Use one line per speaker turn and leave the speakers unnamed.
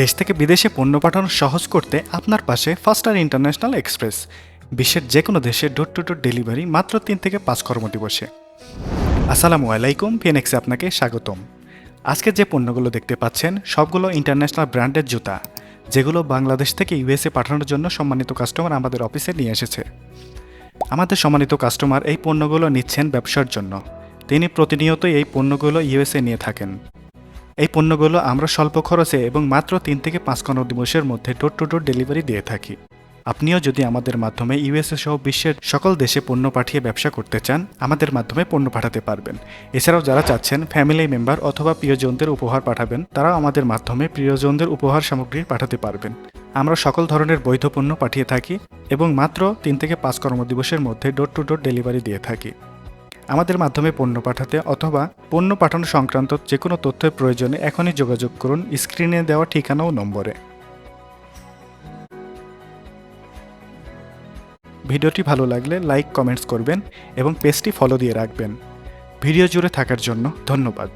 দেশ থেকে বিদেশে পণ্য পাঠানো সহজ করতে আপনার পাশে ফাস্টার ইন্টারন্যাশনাল এক্সপ্রেস, বিশ্বের যে কোনো দেশে ডোর টু ডোর ডেলিভারি মাত্র তিন থেকে পাঁচ কর্মদিবসে আসসালামু আলাইকুম ফিনেক্সে আপনাকে স্বাগতম। আজকে যে পণ্যগুলো দেখতে পাচ্ছেন, সবগুলো ইন্টারন্যাশনাল ব্র্যান্ডের জুতা, যেগুলো বাংলাদেশ থেকে ইউএসএ পাঠানোর জন্য সম্মানিত কাস্টমার আমাদের অফিসে নিয়ে এসেছে। আমাদের সম্মানিত কাস্টমার এই পণ্যগুলো নিচ্ছেন ব্যবসার জন্য। তিনি প্রতিনিয়তই এই পণ্যগুলো ইউএসএ নিয়ে থাকেন। এই পণ্যগুলো আমরা স্বল্প খরচে এবং মাত্র তিন থেকে পাঁচ দিবসের মধ্যে ডোর টু ডোর ডেলিভারি দিয়ে থাকি। আপনিও যদি আমাদের মাধ্যমে ইউএসএ সহ বিশ্বের সকল দেশে পণ্য পাঠিয়ে ব্যবসা করতে চান, আমাদের মাধ্যমে পণ্য পাঠাতে পারবেন। এছাড়াও যারা চাচ্ছেন ফ্যামিলি মেম্বার অথবা প্রিয়জনদের উপহার পাঠাবেন, তারাও আমাদের মাধ্যমে প্রিয়জনদের উপহার সামগ্রী পাঠাতে পারবেন। আমরা সকল ধরনের বৈধ পণ্য পাঠিয়ে থাকি এবং মাত্র তিন থেকে পাঁচ কর্মদিবসের মধ্যে ডোর টু ডোর ডেলিভারি দিয়ে থাকি। আমাদের মাধ্যমে পণ্য পাঠাতে অথবা পণ্য পাঠানো সংক্রান্ত যে কোনো তথ্যের প্রয়োজনে এখনই যোগাযোগ করুন। স্ক্রিনে দেওয়া ঠিকানা ও নম্বরে। ভিডিওটি ভালো লাগলে লাইক, কমেন্টস করবেন এবং পেজটি ফলো দিয়ে রাখবেন। ভিডিও জুড়ে থাকার জন্য ধন্যবাদ।